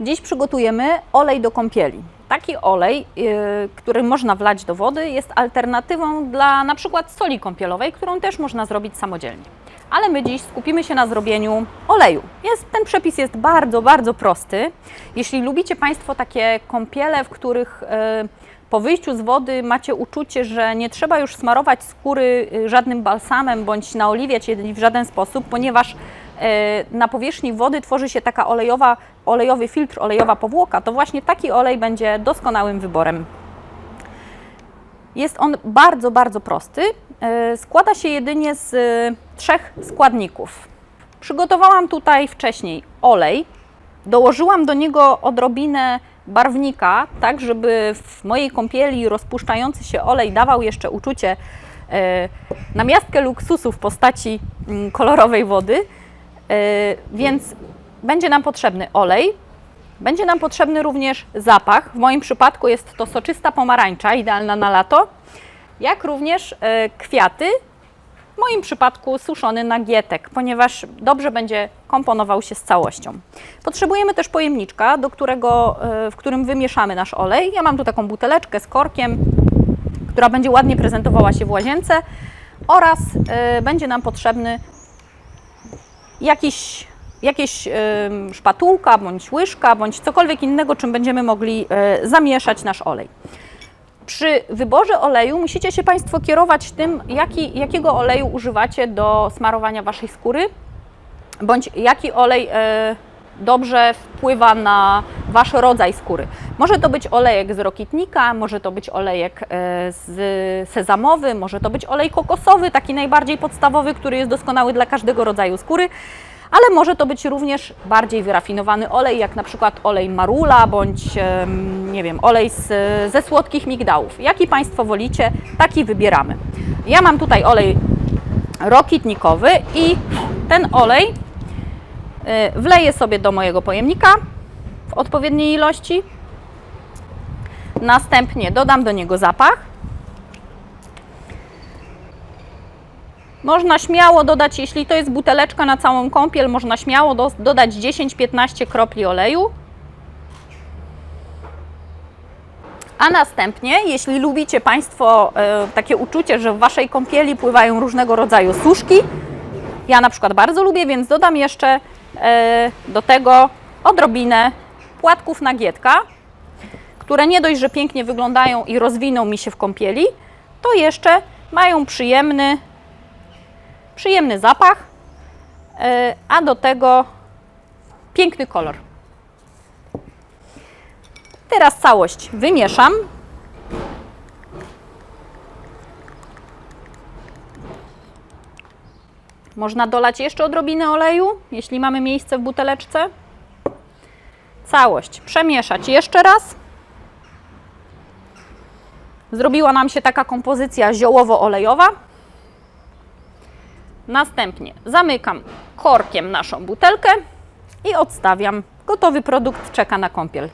Dziś przygotujemy olej do kąpieli. Taki olej, yy, który można wlać do wody, jest alternatywą dla na przykład soli kąpielowej, którą też można zrobić samodzielnie. Ale my dziś skupimy się na zrobieniu oleju. Jest, ten przepis jest bardzo, bardzo prosty. Jeśli lubicie Państwo takie kąpiele, w których yy, po wyjściu z wody macie uczucie, że nie trzeba już smarować skóry y, żadnym balsamem bądź naoliwiać jej w żaden sposób, ponieważ na powierzchni wody tworzy się taka olejowa, olejowy filtr, olejowa powłoka, to właśnie taki olej będzie doskonałym wyborem. Jest on bardzo, bardzo prosty. E, Składa się jedynie z e, trzech składników. Przygotowałam tutaj wcześniej olej, dołożyłam do niego odrobinę barwnika, tak żeby w mojej kąpieli rozpuszczający się olej dawał jeszcze uczucie e, na miastkę luksusu w postaci mm, kolorowej wody. E, więc będzie nam potrzebny olej, będzie nam potrzebny również zapach. W moim przypadku jest to soczysta pomarańcza, idealna na lato, jak również e, kwiaty. W moim przypadku suszony nagietek, ponieważ dobrze będzie komponował się z całością. Potrzebujemy też pojemniczka, do którego, e, w którym wymieszamy nasz olej. Ja mam tu taką buteleczkę z korkiem, która będzie ładnie prezentowała się w łazience oraz będzie nam potrzebny jakiś, jakieś szpatułka, bądź łyżka, bądź cokolwiek innego, czym będziemy mogli e, zamieszać nasz olej. Przy wyborze oleju musicie się Państwo kierować tym, jaki, jakiego oleju używacie do smarowania Waszej skóry, bądź jaki olej e, dobrze wpływa na Wasz rodzaj skóry. Może to być olejek z rokitnika, może to być olejek e, z sezamowy, może to być olej kokosowy, taki najbardziej podstawowy, który jest doskonały dla każdego rodzaju skóry. Ale może to być również bardziej wyrafinowany olej, jak na przykład olej marula, bądź nie wiem, olej z, ze słodkich migdałów. Jaki Państwo wolicie, taki wybieramy. Ja mam tutaj olej rokitnikowy i ten olej y, wleję sobie do mojego pojemnika w odpowiedniej ilości. Następnie dodam do niego zapach. Można śmiało dodać, jeśli to jest buteleczka na całą kąpiel, można śmiało do, dodać 10-15 kropli oleju. A następnie, jeśli lubicie Państwo e, takie uczucie, że w Waszej kąpieli pływają różnego rodzaju suszki, ja na przykład bardzo lubię, więc dodam jeszcze e, do tego odrobinę płatków nagietka, które nie dość, że pięknie wyglądają i rozwiną mi się w kąpieli, to jeszcze mają przyjemny, przyjemny zapach, e, a do tego piękny kolor. Teraz całość wymieszam. Można dolać jeszcze odrobinę oleju, jeśli mamy miejsce w buteleczce. Całość przemieszać jeszcze raz. Zrobiła nam się taka kompozycja ziołowo-olejowa. Następnie zamykam korkiem naszą butelkę i odstawiam. Gotowy produkt czeka na kąpiel.